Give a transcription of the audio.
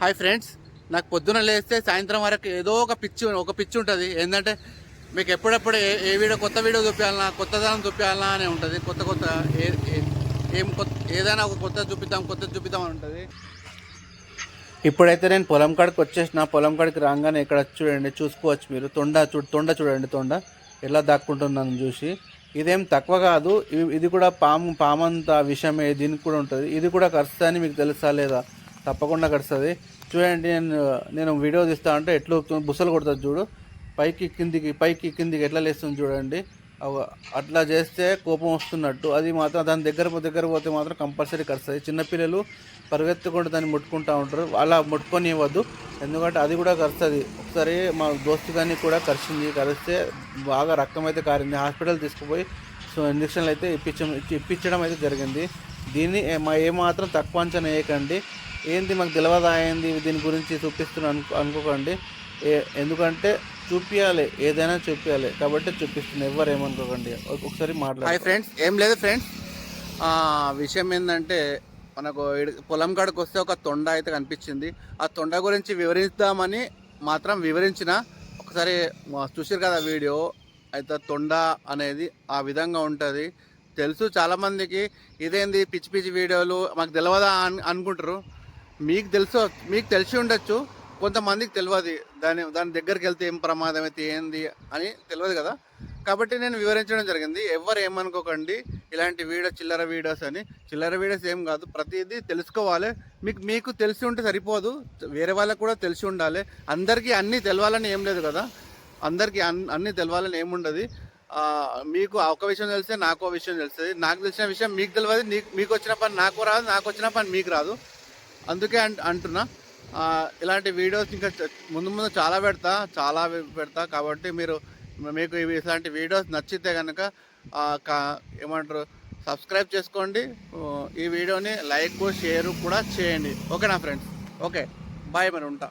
Hi friends నాకు పొద్దున లేస్తే సాయంత్రం వరకు ఏదో ఒక పిచ్చి ఒక పిచ్చి ఉంటుంది. ఏంటంటే మీకు ఎప్పుడెప్పుడు ఏ ఏ వీడియో కొత్త వీడియో చూపించాలన్నా కొత్తదనం చూపించాలన్నా అని ఉంటుంది. కొత్త కొత్త ఏ ఏం కొత్త ఏదైనా ఒక కొత్త చూపిద్దాం కొత్త చూపిద్దాం అని ఉంటుంది. ఇప్పుడైతే నేను పొలం కాడికి వచ్చేసిన. పొలం కాడికి రాగానే ఇక్కడ చూడండి చూసుకోవచ్చు మీరు. తొండ చూ తొండ చూడండి తొండ. ఎలా దాక్కుంటున్నాను చూసి. ఇదేం తక్కువ కాదు. ఇది కూడా పాము పామంత విషయమే దీనికి కూడా ఉంటుంది. ఇది కూడా ఖర్చు అని మీకు తెలుసా లేదా? తప్పకుండా కడుస్తుంది. చూడండి నేను నేను వీడియో తీస్తా అంటే ఎట్లా బుసలు కొడుతుంది చూడు. పైకి కిందికి పైకి కిందికి ఎట్లా లేస్తుంది చూడండి. అట్లా చేస్తే కోపం వస్తున్నట్టు. అది మాత్రం దాని దగ్గర దగ్గర పోతే మాత్రం కంపల్సరీ కరుస్తుంది చిన్నపిల్లలు పరిగెత్తుకుంటూ దాన్ని ముట్టుకుంటూ ఉంటారు. అలా ముట్టుకొని ఇవ్వద్దు ఎందుకంటే అది కూడా కరుస్తుంది. ఒకసారి మా దోస్తు కానీ కూడా కరిచింది. కరిస్తే బాగా రక్తం అయితే కారింది. హాస్పిటల్ తీసుకుపోయి సో ఇంజక్షన్లు అయితే ఇప్పించడం ఇప్పించడం అయితే జరిగింది. దీన్ని ఏ- మా ఏమాత్రం తక్కువ అంచనా వేయకండి. ఏంది మాకు తెలియదా ఏంది? దీని గురించి చూపిస్తున్నాను అనుకో అనుకోకండి. ఏ ఎందుకంటే చూపించాలి ఏదైనా చూపించాలి కాబట్టి చూపిస్తుంది ఎవరు ఏమనుకోకండి ఒకసారి మాట్లాడు హాయ్ ఫ్రెండ్స్ ఏం లేదు ఫ్రెండ్స్. విషయం ఏంటంటే మనకు పొలం కాడికి వస్తే ఒక తొండ అయితే కనిపించింది. ఆ తొండ గురించి వివరిద్దామని మాత్రం వివరించిన. ఒకసారి చూసారు కదా వీడియో? అయితే తొండ అనేది ఆ విధంగా ఉంటుంది. తెలుసు చాలామందికి. ఇదేంది పిచ్చి పిచ్చి వీడియోలు? మాకు తెలియదా అని అనుకుంటారు మీకు తెలుసు మీకు తెలిసి ఉండొచ్చు. కొంతమందికి తెలియదు దాని దాని దగ్గరికి వెళ్తే ఏం ప్రమాదం అయితే ఏంది అని తెలియదు కదా. కాబట్టి నేను వివరించడం జరిగింది. ఎవరు ఏమనుకోకండి ఇలాంటి వీడియో చిల్లర వీడియోస్ అని. చిల్లర వీడియోస్ ఏం కాదు ప్రతిదీ తెలుసుకోవాలి. మీకు మీకు తెలిసి ఉంటే సరిపోదు. వేరే వాళ్ళకు కూడా తెలిసి ఉండాలి. అందరికీ అన్నీ తెలవాలని ఏం లేదు కదా. అందరికీ అన్ అన్నీ తెలవాలని ఏముండదు ఆ, మీకు ఒక విషయం తెలిస్తే నాకు విషయం తెలుస్తుంది. నాకు తెలిసిన విషయం మీకు తెలియదు మీకు వచ్చిన పని నాకు రాదు నాకు వచ్చిన పని మీకు రాదు. అందుకే అంట అంటున్నా. ఇలాంటి వీడియోస్ ఇంకా ముందు ముందు చాలా పెడతా చాలా పెడతా. కాబట్టి మీరు మీకు ఇవి ఇలాంటి వీడియోస్ నచ్చితే కనుక ఏమంటారు సబ్స్క్రైబ్ చేసుకోండి. ఈ వీడియోని లైక్ షేర్ కూడా చేయండి. ఓకేనా ఫ్రెండ్స్? ఓకే. బాయ్ మరి ఉంటా.